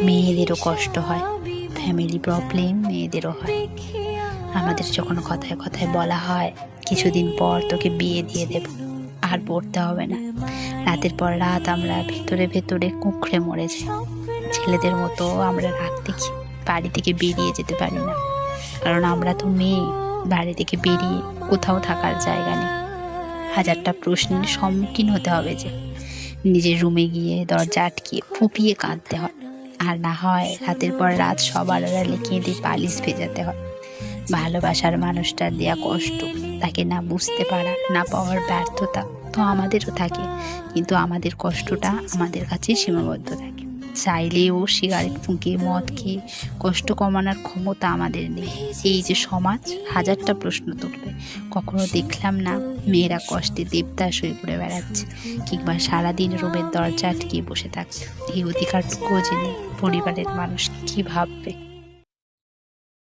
মেয়েদেরও কষ্ট হয় ফ্যামিলি প্রবলেম মেয়েদেরও হয়। আমাদের যখন কথায় কথায় বলা হয়, কিছুদিন পর তোকে বিয়ে দিয়ে দেব, আর পড়তে হবে না। রাতের পর রাত আমরা ভেতরে ভেতরে কুঁকড়ে মরেছি ছেলেদের মতো আমরা রাত দেখি, বাড়ি থেকে বেরিয়ে যেতে পারি না। কারণ আমরা তো মেয়ে, বাড়ি থেকে বেরিয়ে কোথাও থাকার জায়গা নেই। হাজারটা প্রশ্নের সম্মুখীন হতে হবে যে, নিজের রুমে গিয়ে দরজা আটকিয়ে ফুপিয়ে কাঁদতে হয়। আর না হয় রাতের পর রাত সবার আড়ালে কেঁদে পালিশ ভেজাতে হয়। ভালোবাসার মানুষটার দেয়া কষ্ট, তাকে না বুঝতে পারা, না পাওয়ার ব্যর্থতা তো আমাদেরও থাকে। কিন্তু আমাদের কষ্টটা আমাদের কাছেই সীমাবদ্ধ থাকে। চাইলেও সিগারেট ফুঁকে মদ খেয়ে কষ্ট কমানোর ক্ষমতা আমাদের নেই। এই যে সমাজ, হাজারটা প্রশ্ন তুলবে। কখনো দেখলাম না মেয়েরা কষ্টে দেবদাস হয়ে ঘুরে বেড়াচ্ছে কিংবা সারাদিন রুমের দরজা আটকিয়ে বসে থাকছে এই অধিকারটুকুও জেনে পরিবারের মানুষ কী ভাববে?